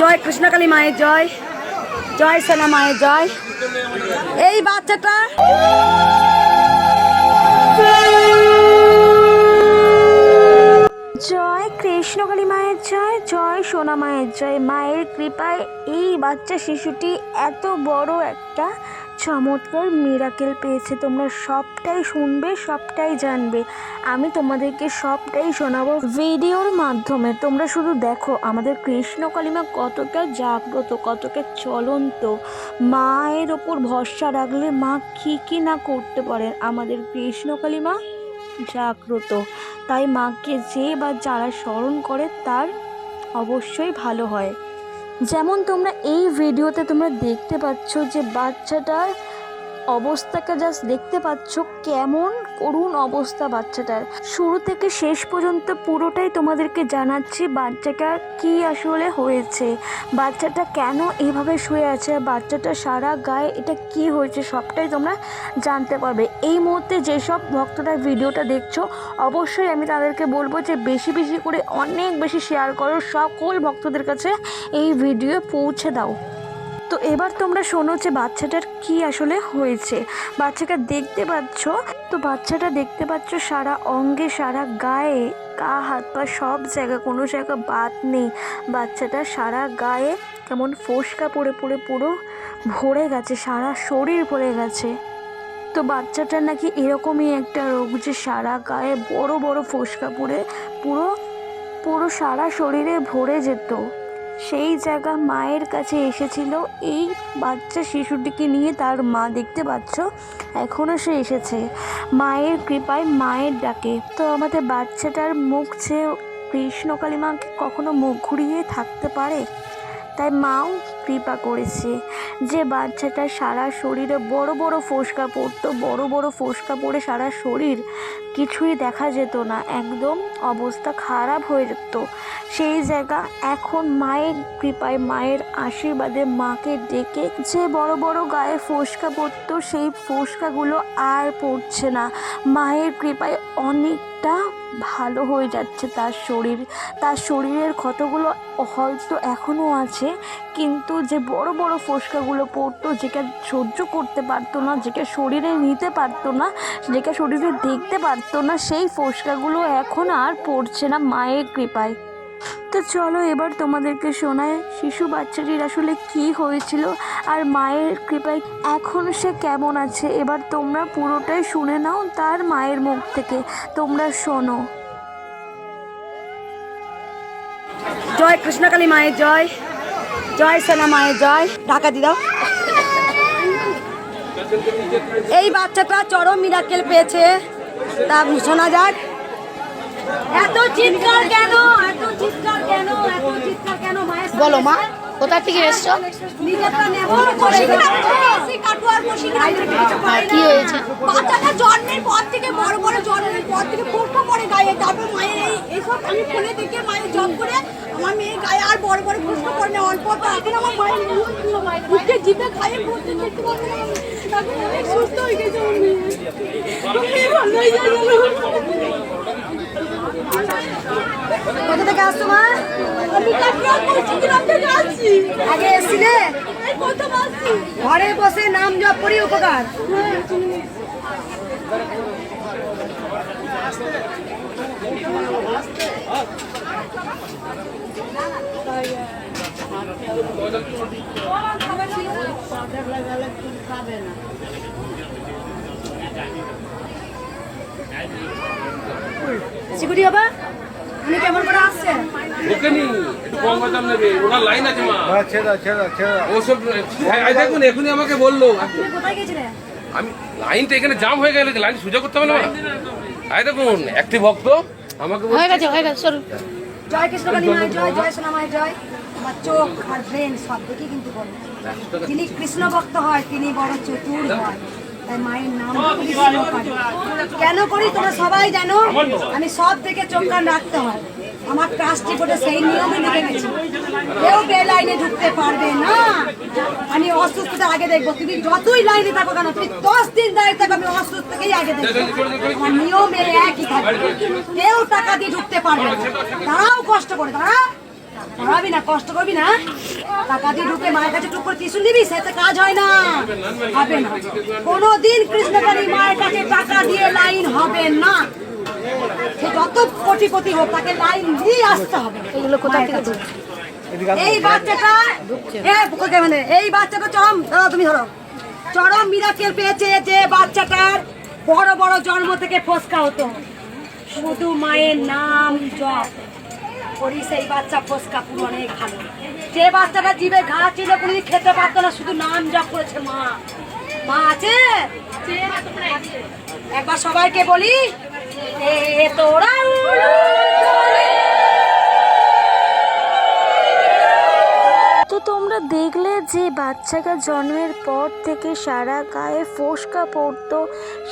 জয় কৃষ্ণকালী মায়ের জয় জয় সেনা মায়ের জয়। এই বাচ্চাটা জয় কৃষ্ণকালী মায়ের জয় জয় সোনা মায়ের জয়। মায়ের কৃপায় এই বাচ্চা শিশুটি এত বড় একটা চমৎকার মিরাকেল পেয়েছে। তোমরা সবটাই শুনবে, সবটাই জানবে। আমি তোমাদেরকে সবটাই শোনাবো ভিডিওর মাধ্যমে। তোমরা শুধু দেখো, আমাদের কৃষ্ণ মা কতটা জাগ্রত, কতটা চলন্ত। মায়ের ওপর ভরসা রাখলে মা কী কী না করতে পারেন, আমাদের কৃষ্ণকালী মা জাগ্রত। তাই মাকে যে বা যারা স্মরণ করে, তার অবশ্যই ভালো হয়। যেমন তোমরা এই ভিডিওতে তোমরা দেখতে পাচ্ছ যে বাচ্চাটার অবস্থাকে জাস্ট দেখতে পাচ্ছ কেমন করুণ অবস্থা বাচ্চাটার। শুরু থেকে শেষ পর্যন্ত পুরোটাই তোমাদেরকে জানাচ্ছি বাচ্চাটা কি আসলে হয়েছে, বাচ্চাটা কেন এভাবে শুয়ে আছে বাচ্চাটা সারা গায়ে এটা কি হয়েছে সবটাই তোমরা জানতে পারবে। এই মুহূর্তে যেসব ভক্তরা ভিডিওটা দেখছ, অবশ্যই আমি তাদেরকে বলব যে বেশি বেশি করে অনেক বেশি শেয়ার করো, সকল ভক্তদের কাছে এই ভিডিও পৌঁছে দাও। তো এবার তোমরা শোনো যে বাচ্চাটার কি আসলে হয়েছে। বাচ্চাটা দেখতে পাচ্ছ? তো বাচ্চাটা দেখতে পাচ্ছ সারা অঙ্গে, সারা গায়ে গা, হাত, পা সব জায়গা, কোনো জায়গা বাদ নেই। বাচ্চাটা সারা গায়ে কেমন ফোসকা পড়ে পড়ে, পুরো ভরে গেছে, সারা শরীর ভরে গেছে। তো বাচ্চাটার নাকি এরকমই একটা রোগ যে সারা গায়ে বড় বড় ফোসকা পড়ে, পুরো পুরো সারা শরীরে ভরে যেত। সেই জায়গা মায়ের কাছে এসেছিল। এই বাচ্চা শিশুটিকে নিয়ে তার মা দেখতে পাচ্ছ এখনও সে এসেছে। মায়ের কৃপায় মায়ের ডাকে। তো আমাদের বাচ্চাটার মুখ চেয়ে কৃষ্ণকালী মাকে কখনো মুখ ঘুরিয়ে থাকতে পারে? তাই মাও কৃপা করেছে। যে বাচ্চাটা সারা শরীরে বড় বড় ফোসকা পড়তো, বড় বড় ফোসকা পড়ে সারা শরীর কিছুই দেখা যেত না। একদম অবস্থা খারাপ হয়ে যেত। সেই জায়গা এখন মায়ের কৃপায়, মায়ের আশীর্বাদে মাকে ডেকে যে বড় বড় গায়ে ফোসকা পড়তো, সেই ফোসকাগুলো আর পড়ছে না। মায়ের কৃপায় অনেকটা ভালো হয়ে যাচ্ছে তার শরীর। তার শরীরের ক্ষতগুলো হয়তো এখনও আছে, কিন্তু যে বড় বড় ফোসকাগুলো পড়তো যেটা সহ্য করতে পারতো না যেটা শরীরে নিতে পারতো না যেটা শরীরে দেখতে পারতো না, সেই ফোসকাগুলো এখন আর পড়ছে না মায়ের কৃপায়। তো চলো এবার তোমাদেরকে শোনায় শিশু বাচ্চাটির আসলে কি হয়েছিল আর মায়ের কৃপায় এখন সে কেমন আছে? এবার তোমরা পুরোটাই শুনে নাও তার মায়ের মুখ থেকে। তোমরা শোনো। জয় কৃষ্ণকালী মায়ের জয়। জয় সোনা মায়ের জয়। ঢাকা দি দাও। এই বাচ্চাটা চরম মিরাকেল পেয়েছে। তা শোনা যাক। এত চিৎকার কেন? এত চিৎকার কেন? এত চিৎকার কেন? মায়ের বলো মা কোথা থেকে এসছো? নেব করে কি হয়েছে? বাচ্চাটা জন্মের পর থেকে বড় বড় জন্মের পর থেকে পড়ে গায়ে তারপর মায়ের এই এইসব আমি ফোনে দেখে মায়ের জব করে আমার মেয়ের গায়ে আর বড় বড় ফুসকা পড়ে না অল্প অল্প। এখন আমার মায়ের বুকে জিভে খাইয়ে পড়তে দেখতে পারব না? এখন অনেক সুস্থ হয়ে গেছে আমার মেয়ে। ভালো হয়ে কোথা থেকে আসছো মা? আমি কাটরা করছি থেকে আসছি। আগে এসছিলে? প্রথম আসছি। ঘরে বসে নাম জপ করি উপকার? সিকিউরিটি বাবা উনি কেমন করে আসছেন ওকে নি একটু কম দাম নেবে। ওনার লাইন আছে মা। ছেড়া ছেড়া ছেড়া ওসব এই দেখুন এখনই আমাকে বলল। আপনি কোথায় গেছিলেন? আমি লাইনটা এখানে জাম হয়ে গেলে লাইন সোজা করতে হবে না দেখুন একটি ভক্ত আমাকে হয়ে গেছে হয়ে গেছে সরু জয় কৃষ্ণ জয় জয় সোনামায় জয়। আমার চোখ আর ব্রেন সব দেখে কিন্তু বলে তিনি কৃষ্ণ ভক্ত হয় তিনি বড় চতুর হয়। তাই মায়ের নাম। কেন করি তোমরা সবাই জানো? আমি সব থেকে চোখ কান রাখতে হয়। আমার ট্রাস্টি বোর্ডে সেই নিয়মে লিখে গেছি। কেউ বে লাইনে ঢুকতে পারবে না। আমি অসুস্থতা আগে দেখব। তুমি যতই লাইনে থাকো কেন, তুমি দশ দিন দাঁড়িয়ে থাকো, আমি অসুস্থকেই আগে দেখব। আমার নিয়মের একই থাকবে। কেউ টাকা দিয়ে ঢুকতে পারবে না। তারাও কষ্ট করে তারা পড়াবি না, কষ্ট করবি না। টাকা দিয়ে ঢুকে মায়ের কাছে টুক করে টিউশন দিবি সেটা কাজ হয় না। হবে না। কোনোদিন কৃষ্ণকালী মায়ের কাছে টাকা দিয়ে লাইন হবে না। সে যত কোটিপতি হোক তাকে লাইন দিয়ে আসতে হবে। এগুলো কোথা থেকে এই বাচ্চাটা মানে? এই বাচ্চাটা চরম ধরো তুমি ধরো। চরম মিরাকেল পেয়েছে যে বাচ্চাটার বড় বড় জন্ম থেকে ফসকা হতো। শুধু মায়ের নাম জপ করি সেই বাচ্চা ফসকা পুরো অনেক ভালো। যে বাচ্চাটা জিভে ঘা ছিল কোনো খেতে পারতো না শুধু নাম জপ করেছে মা। মা আছে? একবার সবাইকে বলি ¡Etorau! যে বাচ্চাটা জন্মের পর থেকে সারা গায়ে ফোসকা পড়তো,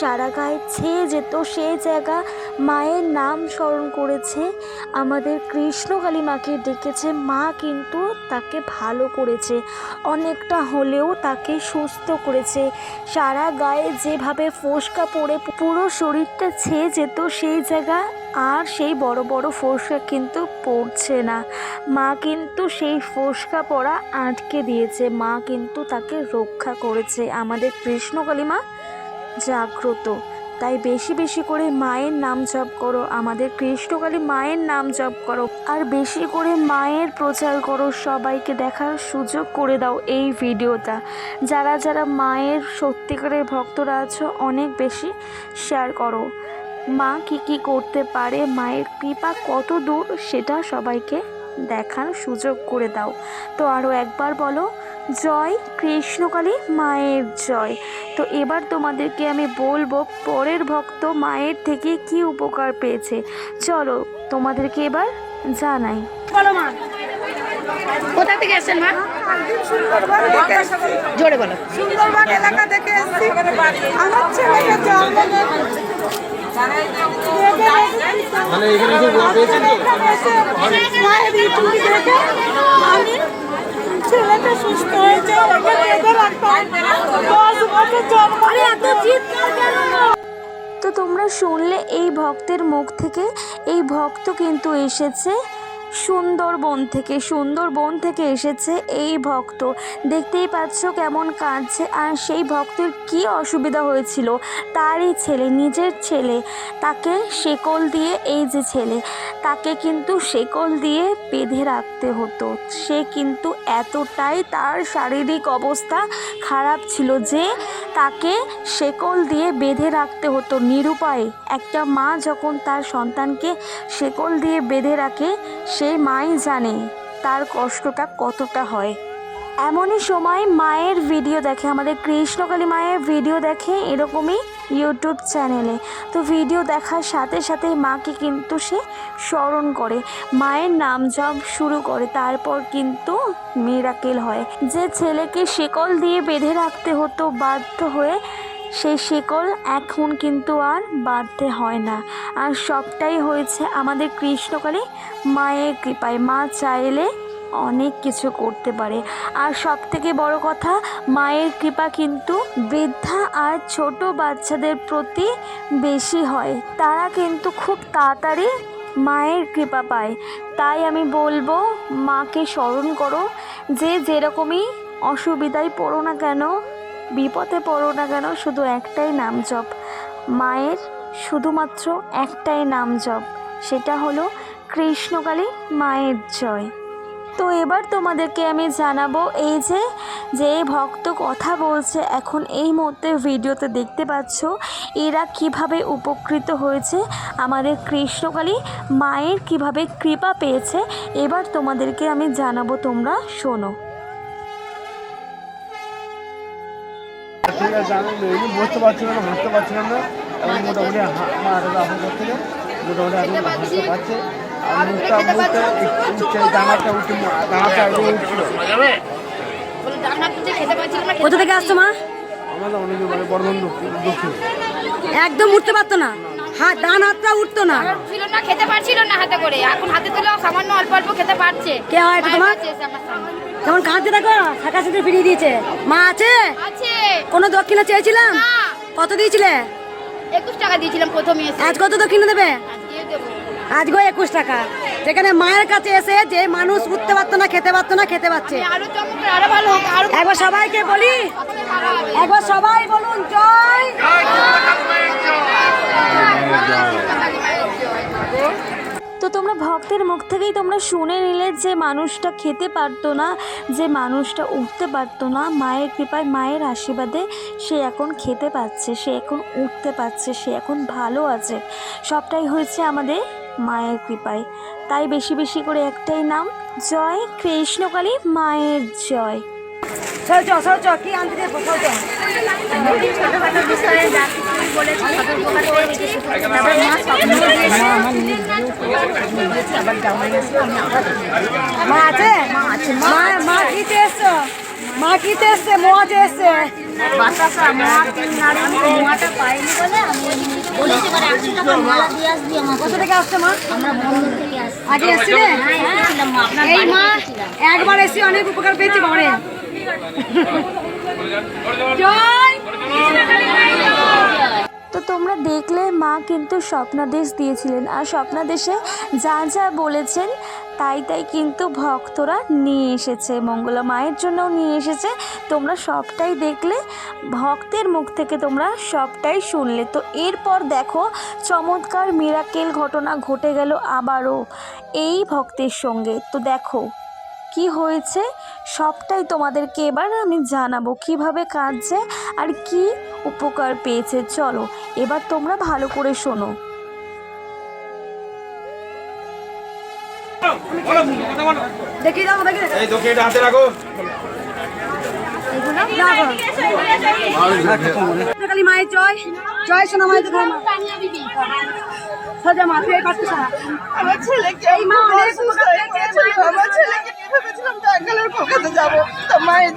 সারা গায়ে ছেয়ে যেত সেই জায়গা মায়ের নাম স্মরণ করেছে। আমাদের কৃষ্ণকালী মাকে ডেকেছে, মা কিন্তু তাকে ভালো করেছে, অনেকটা হলেও তাকে সুস্থ করেছে। সারা গায়ে যেভাবে ফোসকা পড়ে, পুরো শরীরটা ছেয়ে যেত, সেই জায়গা আর সেই বড় বড় ফোসকা কিন্তু পড়ছে না। মা কিন্তু সেই ফোসকা পড়া আটকে দিয়েছে। মা কিন্তু তাকে রক্ষা করেছে। আমাদের কৃষ্ণকালী মা, জাগ্রত। তাই বেশি বেশি করে মায়ের নাম জপ করো। আমাদের কৃষ্ণকালী মায়ের নাম জপ করো। আর বেশি করে মায়ের প্রচার করো। সবাইকে দেখার সুযোগ করে দাও এই ভিডিওটা। যারা যারা মায়ের সত্যিকারের ভক্তরা আছো, অনেক বেশি শেয়ার করো। মা কি কি করতে পারে মায়ের কৃপা কত দূর সেটা সবাইকে দেখার সুযোগ করে দাও। তো আরও একবার বলো জয় কৃষ্ণকালী মায়ের জয়। তো এবার তোমাদেরকে আমি বলব পরের ভক্ত মায়ের থেকে কি উপকার পেয়েছে। চলো তোমাদেরকে এবার জানাই। বলো মা। কোথা থেকে এসেছেন মা? জোরে বলো সুন্দরবন এলাকা থেকে এসেছি। আমার ছেলেকে মানে এখানে এসে গোয়া পেয়েছেন তো? মায়ের ইউটিউব দেখে আমি ছেলেটা সুস্থ হয়েছে ওকে বেঁধে রাখতাম দশ বছর জন্ম এত চিৎকার কেন? তো তোমরা শুনলে এই ভক্তের মুখ থেকে এই ভক্ত কিন্তু এসেছে সুন্দরবন থেকে সুন্দরবন থেকে এসেছে এই ভক্ত। দেখতেই পাচ্ছ কেমন কাঁদছে আর সেই ভক্তের কি অসুবিধা হয়েছিল? তারই ছেলে, নিজের ছেলে, তাকে শেকল দিয়ে, এই যে ছেলে, তাকে কিন্তু শেকল দিয়ে বেঁধে রাখতে হতো। সে কিন্তু এতটাই তার শারীরিক অবস্থা খারাপ ছিল যে তাকে শেকল দিয়ে বেঁধে রাখতে হতো। নিরুপায় একটা মা যখন তার সন্তানকে শেকল দিয়ে বেঁধে রাখে সেই মাই জানে তার কষ্টটা কতটা হয়। এমনই সময় মায়ের ভিডিও দেখে, আমাদের কৃষ্ণকালী মায়ের ভিডিও দেখে এরকমই ইউটিউব চ্যানেলে তো ভিডিও দেখার সাথে সাথে মাকে কিন্তু সে স্মরণ করে, মায়ের নাম জপ শুরু করে, তারপর কিন্তু মিরাকেল হয়। যে ছেলেকে শেকল দিয়ে বেঁধে রাখতে হতো, বাধ্য হয়ে সেই শিকল এখন কিন্তু আর বাঁধতে হয় না। আর সবটাই হয়েছে আমাদের কৃষ্ণকালী। মায়ের কৃপায় মা চাইলে অনেক কিছু করতে পারে। আর সব থেকে বড় কথা, মায়ের কৃপা কিন্তু বৃদ্ধা আর ছোট বাচ্চাদের প্রতি বেশি হয়। তারা কিন্তু খুব তাড়াতাড়ি মায়ের কৃপা পায়। তাই আমি বলব, মাকে স্মরণ করো। যে যেরকমই অসুবিধায় পড়ো না কেন বিপদে পড়ো না কেন? শুধু একটাই নাম জপ। মায়ের শুধুমাত্র একটাই নাম জপ। সেটা হলো কৃষ্ণকালী মায়ের জয়। তো এবার তোমাদেরকে আমি জানাব এই যে যে ভক্ত কথা বলছে এখন এই মুহূর্তে ভিডিওতে দেখতে পাচ্ছ, এরা কীভাবে উপকৃত হয়েছে, আমাদের কৃষ্ণকালী মায়ের কীভাবে কৃপা পেয়েছে, এবার তোমাদেরকে আমি জানাব, তোমরা শোনো। ঠিক আছে আমি এমনি বসতে পারছিলাম না হাঁটতে পারছিলাম না এবং মোটামুটি হা- আমার হাঁটাটা আসার পর থেকে মোটামুটি এখন হাঁটতে পারছে আর মুখটা মুখটা উঠছে দানাটা উঠে দানাটা আগে উঠছিল। কোথা থেকে আসছো মা? আমাদের অনেক মানে বর্ধমান দক্ষিণ একদম উঠতে পারতো না। হাত ডান হাতটা উঠতো না। ছিল না খেতে পারছিল না হাতে করে। এখন হাতে তুলে সামান্য অল্প অল্প খেতে পারছে। কে হয় তোমার? কেমন কাঁদতে দেখো? শাখা সাথে ফিরিয়ে দিয়েছে। মা আছে? আছে। কোনো দক্ষিণা চেয়েছিলাম? কত দিয়েছিলে? একুশ টাকা দিয়েছিলাম প্রথমে আজ কত দক্ষিণা দেবে? আজকে দেবো। আজকেও একুশ টাকা। যেখানে মায়ের কাছে এসে যে মানুষ উঠতে পারতো না খেতে পারতো না খেতে আরও একবার সবাইকে বলি একবার সবাই বলুন জয়। তোমরা ভক্তের মুখ থেকেই তোমরা শুনে নিলে যে মানুষটা খেতে পারতো না, যে মানুষটা উঠতে পারতো না। মায়ের কৃপায়, মায়ের আশীর্বাদে সে এখন খেতে পাচ্ছে, সে এখন উঠতে পারছে, সে এখন ভালো আছে। সবটাই হয়েছে আমাদের মায়ের কৃপায়। তাই বেশি বেশি করে একটাই নাম, জয় কৃষ্ণকালী মায়ের জয়। সরচ সরচ কি আনতে দেবো সরচ ছোটখাটো বিষয়ে যা কিছু বলেছি সতর্কতা করে তারপর মা স্বপ্ন দিয়েছে মা আছে? মা মা কিতে এসছো? মা কিতে এসছে? মোয়াতে এসছে? বাতাসা মা তিন নারী মোয়াটা পাইনি বলে আমি বলেছি এবার একশো টাকা মালা দিয়ে আসবি আমাকে। কোথা থেকে আসছে মা? আমরা বন্ধুর থেকে আসছি। আগে এসছিলে? হ্যাঁ এই মা একবার এসে অনেক উপকার পেয়েছি বাবারে। তো তোমরা দেখলে মা কিন্তু স্বপ্নাদেশ দিয়েছিলেন আর স্বপ্নাদেশে যা যা বলেছেন, তাই তাই কিন্তু ভক্তরা নিয়ে এসেছে, মঙ্গলা মায়ের জন্যও নিয়ে এসেছে। তোমরা সবটাই দেখলে, ভক্তের মুখ থেকে তোমরা সবটাই শুনলে। তো এরপর দেখো, চমৎকার মিরাকেল ঘটনা ঘটে গেল আবারও এই ভক্তের সঙ্গে। তো দেখো কি হয়েছে? সবটাই তোমাদেরকে এবার আমি জানাব কীভাবে কাঁদছে আর কি উপকার পেয়েছে। চলো এবার তোমরা ভালো করে শোনো। দেখি দাও দেখি এই তোকে এটা হাতে রাখো। কালী মায়ের জয়। জয় সোনা মায়ের জয় মা। তুই এই আমার ছেলেকে এই মা অনেক উপকার পেয়েছে। আমার ছেলেকে ভেবেছিলাম কলকাতা যাব। তো মায়ের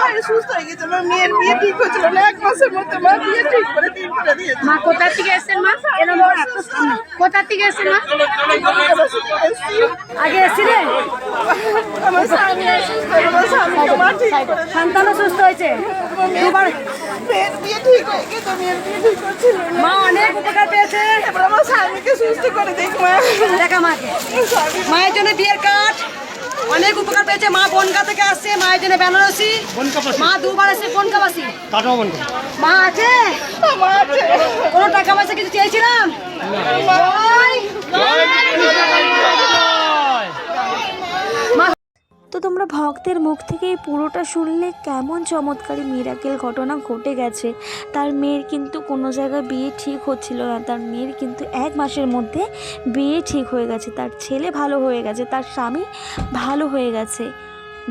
মায়ের সুস্থ হয়ে গেছে আমার মেয়ের বিয়ে ঠিক হচ্ছিল না এক মাসের মধ্যে মা বিয়ে ঠিক করে করে দিয়েছে। মা কোথা থেকে এসেছেন মা? এরকম। কোথা থেকে এসেছেন মা? আগে এসেছিলে? আমার স্বামী অসুস্থ আমার স্বামী মা ঠিক করে সন্তানও সুস্থ হয়েছে? দুবার মেয়ের বিয়ে ঠিক হয়ে গেছে মেয়ের বিয়ে ঠিক হচ্ছিল মা অনেক উপকার পেয়েছে। এবার আমার স্বামীকে সুস্থ করে দেখ মা। দেখা মাকে। মায়ের জন্য বিয়ের কার্ড অনেক উপকার পেয়েছে মা বনগা থেকে আসছে মায়ের জন্য বেনারসি। মা দুবার এসে বনগাবাসী বাসি মা আছে? কোনো টাকা পয়সা কিছু চেয়েছিলাম? তো তোমরা ভক্তের মুখ থেকেই পুরোটা শুনলে কেমন চমৎকারী মিরাকেল ঘটনা ঘটে গেছে। তার মেয়ের কিন্তু কোনো জায়গায় বিয়ে ঠিক হচ্ছিল না। তার মেয়ের কিন্তু এক মাসের মধ্যে বিয়ে ঠিক হয়ে গেছে। তার ছেলে ভালো হয়ে গেছে, তার স্বামী ভালো হয়ে গেছে।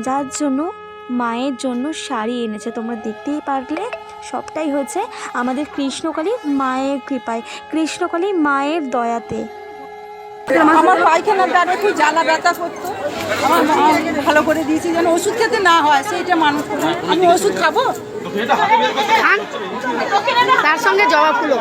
যার জন্য মায়ের জন্য শাড়ি এনেছে। তোমরা দেখতেই পারলে, সবটাই হচ্ছে আমাদের কৃষ্ণকালী মায়ের কৃপায়। কৃষ্ণকালী মায়ের দয়াতে। আমার পায়খানাটা দ্বারা খুব জ্বালা ব্যথা করতো আমার ভালো করে দিয়েছি যেন ওষুধ খেতে না হয় সেইটা মানুষ আমি ওষুধ খাব? তার সঙ্গে জবা ফুলও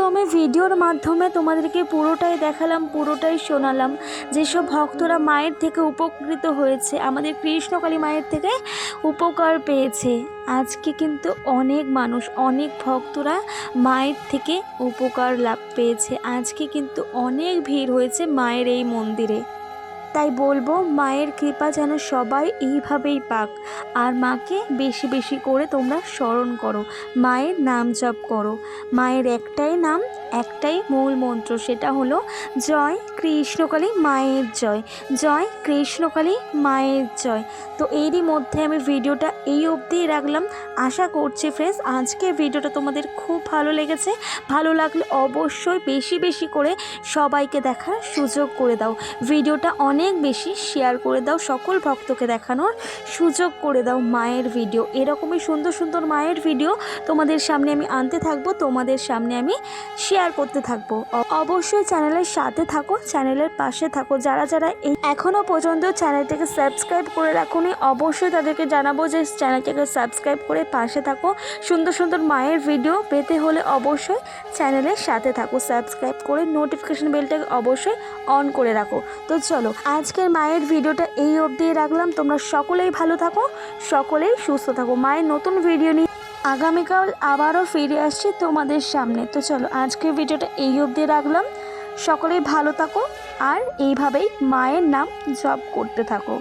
তো আমি ভিডিওর মাধ্যমে তোমাদেরকে পুরোটাই দেখালাম, পুরোটাই শোনালাম। যেসব ভক্তরা মায়ের থেকে উপকৃত হয়েছে, আমাদের কৃষ্ণকালী মায়ের থেকে উপকার পেয়েছে। আজকে কিন্তু অনেক মানুষ, অনেক ভক্তরা মায়ের থেকে উপকার লাভ পেয়েছে। আজকে কিন্তু অনেক ভিড় হয়েছে মায়ের এই মন্দিরে। তাই বলব, মায়ের কৃপা যেন সবাই এইভাবেই পাক। আর মাকে বেশি বেশি করে তোমরা স্মরণ করো, মায়ের নাম জপ করো। মায়ের একটাই নাম, একটাই মূল মন্ত্র, সেটা হলো, জয় কৃষ্ণকালী মায়ের জয়। জয় কৃষ্ণকালী মায়ের জয়। তো এরই মধ্যে আমি ভিডিওটা এই অবধি রাখলাম। আশা করছি ফ্রেন্ডস আজকের ভিডিওটা তোমাদের খুব ভালো লেগেছে। ভালো লাগলে অবশ্যই বেশি বেশি করে সবাইকে দেখার সুযোগ করে দাও। ভিডিওটা অনেক বেশি শেয়ার করে দাও, সকল ভক্তকে দেখানোর সুযোগ করে দাও মায়ের ভিডিও এরকমই সুন্দর সুন্দর মায়ের ভিডিও তোমাদের সামনে আমি আনতে থাকব, তোমাদের সামনে আমি শেয়ার করতে থাকব। অবশ্যই চ্যানেলের সাথে থাকো চ্যানেলের পাশে থাকো। যারা যারা এই এখনও পর্যন্ত চ্যানেলটাকে সাবস্ক্রাইব করে রাখুনি, অবশ্যই তাদেরকে জানাব যে চ্যানেলটাকে সাবস্ক্রাইব করে পাশে থাকো। সুন্দর সুন্দর মায়ের ভিডিও পেতে হলে অবশ্যই চ্যানেলের সাথে থাকো। সাবস্ক্রাইব করে নোটিফিকেশন বেলটাকে অবশ্যই অন করে রাখো। তো চলো, আজকের মায়ের ভিডিওটা এই অবধি রাখলাম। তোমরা সকলেই ভালো থাকো, সকলেই সুস্থ থাকো। মায়ের নতুন ভিডিও নিয়ে আগামীকাল আবারও ফিরে আসছি তোমাদের সামনে। তো চলো, আজকের ভিডিওটা এই অবধি রাখলাম। সকলেই ভালো থাকো আর এইভাবেই মায়ের নাম জপ করতে থাকো।